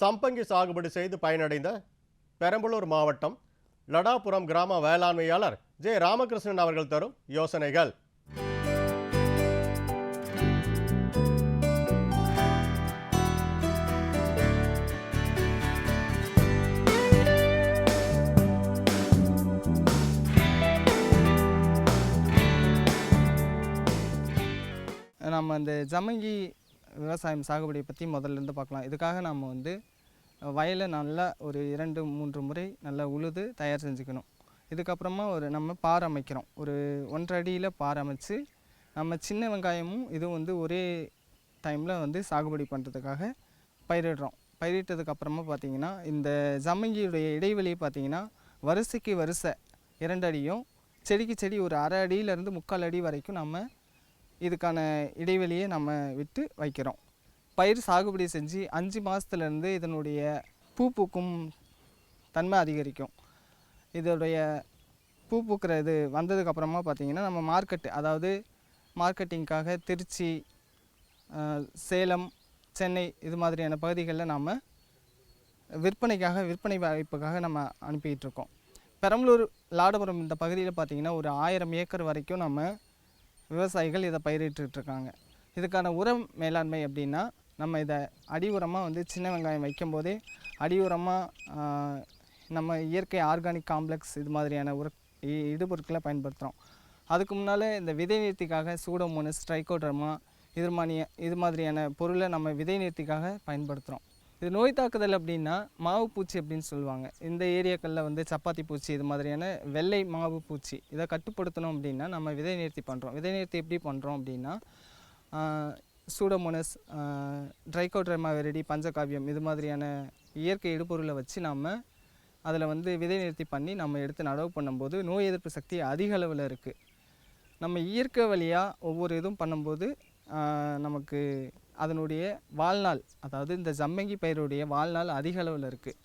சம்பங்கி சாகுபடி செய்து பயனடைந்த பெரம்பலூர் மாவட்டம் லடாபுரம் கிராம வேளாண்மையாளர் ஜே ராமகிருஷ்ணன் அவர்கள் தரும் யோசனைகள். நம்ம இந்த ஜமங்கி விவசாயம் சாகுபடியை பற்றி முதல்ல இருந்து பார்க்கலாம். இதுக்காக நம்ம வந்து வயலை நல்லா ஒரு இரண்டு மூன்று முறை நல்லா உழுது தயார் செஞ்சுக்கணும். இதுக்கப்புறமா ஒரு நம்ம பார் அமைக்கிறோம். ஒரு ஒன்றரை அடியில் பார் அமைச்சு நம்ம சின்ன வெங்காயமும் இதுவும் வந்து ஒரே டைமில் வந்து சாகுபடி பண்ணுறதுக்காக பயிரிடுறோம். பயிரிட்டதுக்கப்புறமா பார்த்திங்கன்னா பார்த்தீங்கன்னா இந்த ஜம்மங்கியுடைய இடைவெளி பார்த்தீங்கன்னா வரிசைக்கு வரிசை இரண்டு அடியும் செடிக்கு செடி ஒரு அரை அடியிலேருந்து முக்கால் அடி வரைக்கும் நம்ம இதுக்கான இடைவெளியை நம்ம விட்டு வைக்கிறோம். பயிர் சாகுபடி செஞ்சு அஞ்சு மாதத்துலேருந்து இதனுடைய பூ பூக்கும் தன்மை அதிகரிக்கும். இதோடைய பூ பூக்கிற இது வந்ததுக்கப்புறமா பார்த்திங்கன்னா நம்ம மார்க்கெட்டு அதாவது மார்க்கெட்டிங்க்காக திருச்சி சேலம் சென்னை இது மாதிரியான பகுதிகளில் நாம் விற்பனைக்காக விற்பனை வாய்ப்புக்காக நம்ம அனுப்பிட்டு இருக்கோம். பெரம்பலூர் லாடபுரம் இந்த பகுதியில் பார்த்தீங்கன்னா ஒரு ஆயிரம் ஏக்கர் வரைக்கும் நம்ம விவசாயிகள் இதை பயிரிட்டுட்டு இருக்காங்க இதுக்கான உரம் மேலாண்மை அப்படின்னா நம்ம இதை அடி உரமாக வந்து சின்ன வெங்காயம் வைக்கும்போதே அடி உரமாக நம்ம இயற்கை ஆர்கானிக் காம்ப்ளெக்ஸ் இது மாதிரியான உர இ- இடுபொருட்களை பயன்படுத்துகிறோம் அதுக்கு முன்னால் இந்த விதை நிறுத்திக்காக சூடோமோனஸ் ட்ரைகோடர்மா இது மாதிரியா இது மாதிரியான பொருளை நம்ம விதை நிறுத்திக்காக பயன்படுத்துகிறோம் இது நோய் தாக்குதல் அப்படின்னா மாவு பூச்சி அப்படின்னு சொல்லுவாங்க. இந்த ஏரியாக்களில் வந்து சப்பாத்தி பூச்சி இது மாதிரியான வெள்ளை மாவு பூச்சி இதை கட்டுப்படுத்தணும் அப்படின்னா நம்ம விதை நிறுத்தி பண்ணுறோம் விதை நிறுத்தி எப்படி பண்ணுறோம் அப்படின்னா சூடோமோனஸ் ட்ரைகோட்ரமா வெரடி பஞ்சகாவியம் இது மாதிரியான இயற்கை இடுபொருளை வச்சு நம்ம அதில் வந்து விதை நிறுத்தி பண்ணி நம்ம எடுத்து நடவு பண்ணும்போது நோய் எதிர்ப்பு சக்தி அதிக அளவில் இருக்குது நம்ம இயற்கை வழியாக ஒவ்வொரு இதுவும் பண்ணும்போது நமக்கு அதனுடைய வாழ்நாள் அதாவது இந்த ஜம்மங்கி பயிருடைய வாழ்நாள் அதிக அளவில் இருக்குது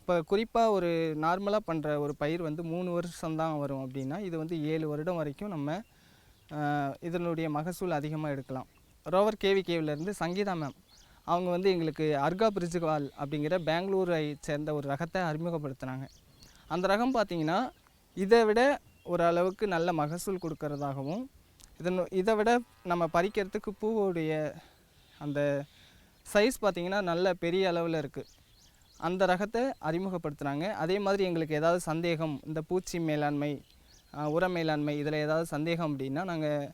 இப்போ குறிப்பாக ஒரு நார்மலாக பண்ணுற ஒரு பயிர் வந்து மூணு வருஷம்தான் வரும் அப்படின்னா இது வந்து ஏழு வருடம் வரைக்கும் நம்ம இதனுடைய மகசூல் அதிகமாக எடுக்கலாம். ரோவர் கேவி கேவிலேருந்து சங்கீதா மேம் அவங்க வந்து எங்களுக்கு அர்கா பிரிஜுவால் அப்படிங்கிற பெங்களூரை சேர்ந்த ஒரு ரகத்தை அறிமுகப்படுத்தினாங்க. அந்த ரகம் பார்த்தீங்கன்னா இதை விட ஓரளவுக்கு நல்ல மகசூல் கொடுக்கறதாகவும் இதன் இதை விட நம்ம பறிக்கிறதுக்கு பூவுடைய அந்த சைஸ் பார்த்திங்கன்னா நல்ல பெரிய அளவில் இருக்குது அந்த ரகத்தை அறிமுகப்படுத்துகிறாங்க அதே மாதிரி எங்களுக்கு ஏதாவது சந்தேகம் இந்த பூச்சி மேலாண்மை உர மேலாண்மை இதில் ஏதாவது சந்தேகம் அப்படின்னா நாங்கள்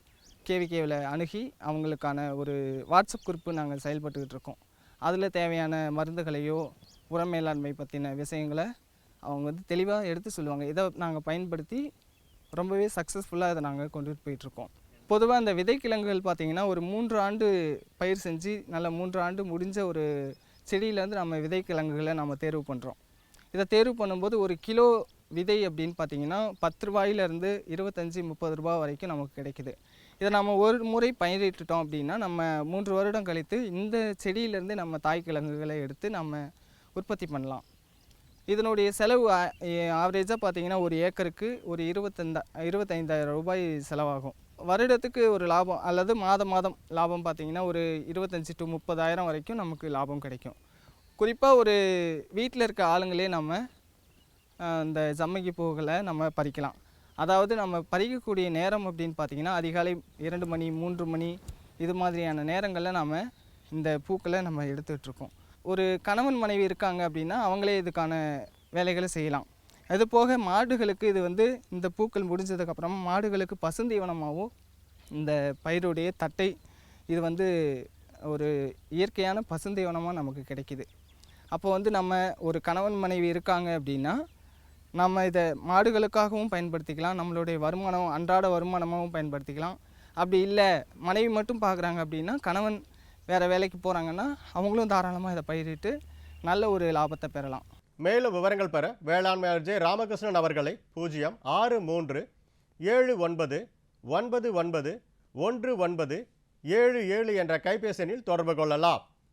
கேவிகேவில் அணுகி அவங்களுக்கான ஒரு வாட்ஸ்அப் குரூப்பு நாங்கள் செயல்பட்டுக்கிட்டு இருக்கோம். அதில் தேவையான மருந்துகளையோ உர மேலாண்மை பற்றின விஷயங்களை அவங்க வந்து தெளிவாக எடுத்து சொல்லுவாங்க. இதை நாங்கள் பயன்படுத்தி ரொம்பவே சக்ஸஸ்ஃபுல்லாக இதை நாங்கள் கொண்டுட்டு போயிட்டுருக்கோம் பொதுவாக இந்த விதைக்கிழங்குகள் பார்த்திங்கன்னா ஒரு மூன்று ஆண்டு பயிர் செஞ்சு நல்ல மூன்று ஆண்டு முடிஞ்ச ஒரு செடியிலேருந்து நம்ம விதைக்கிழங்குகளை நம்ம தேர்வு பண்ணுறோம் இதை தேர்வு பண்ணும்போது ஒரு கிலோ விதை அப்படின்னு பார்த்தீங்கன்னா பத்து ரூபாயிலேருந்து இருபத்தஞ்சி முப்பது ரூபா வரைக்கும் நமக்கு கிடைக்குது. இதை நம்ம ஒரு முறை பயிரிட்டுட்டோம் அப்படின்னா நம்ம மூன்று வருடம் கழித்து இந்த செடியிலேருந்து நம்ம தாய் கிழங்குகளை எடுத்து நம்ம உற்பத்தி பண்ணலாம். இதனுடைய செலவு ஆவரேஜாக பார்த்தீங்கன்னா ஒரு ஏக்கருக்கு ஒரு இருபத்தந்தா இருபத்தைந்தாயிரம் ரூபாய் செலவாகும். வருடத்துக்கு ஒரு லாபம் அல்லது மாதம் மாதம் லாபம் பார்த்தீங்கன்னா ஒரு இருபத்தஞ்சி டு முப்பதாயிரம் வரைக்கும் நமக்கு லாபம் கிடைக்கும். குறிப்பாக ஒரு வீட்டில் இருக்க ஆளுங்களே நம்ம இந்த ஜம்மகி பூக்களை நம்ம பறிக்கலாம். அதாவது நம்ம பறிக்கக்கூடிய நேரம் அப்படின்னு பார்த்தீங்கன்னா அதிகாலை இரண்டு மணி மூன்று மணி இது மாதிரியான நேரங்களில் நாம் இந்த பூக்களை நம்ம எடுத்துகிட்ருக்கோம் ஒரு கணவன் மனைவி இருக்காங்க அப்படின்னா அவங்களே இதுக்கான வேலைகளை செய்யலாம். அது போக மாடுகளுக்கு இது வந்து இந்த பூக்கள் முடிஞ்சதுக்கப்புறமா மாடுகளுக்கு பசுந்தீவனமாகவும் இந்த பயிருடைய தட்டை இது வந்து ஒரு இயற்கையான பசுந்தீவனமாக நமக்கு கிடைக்குது. அப்போ வந்து நம்ம ஒரு கணவன் மனைவி இருக்காங்க அப்படின்னா நம்ம இதை மாடுகளுக்காகவும் பயன்படுத்திக்கலாம் நம்மளுடைய வருமானம் அன்றாட வருமானமாகவும் பயன்படுத்திக்கலாம். அப்படி இல்லை மனைவி மட்டும் பார்க்குறாங்க அப்படின்னா கணவன் வேறு வேலைக்கு போகிறாங்கன்னா அவங்களும் தாராளமாக இதை பயிரிட்டு நல்ல ஒரு லாபத்தை பெறலாம். மேலும் விவரங்கள் பெற வேளாண்மை ஜே. ராமகிருஷ்ணன் அவர்களை பூஜ்ஜியம் ஆறு மூன்று ஏழு ஒன்பது ஒன்பது ஒன்பது ஒன்று ஒன்பது ஏழு ஏழு என்ற கைபேசி எண்ணில் தொடர்பு கொள்ளலாம்.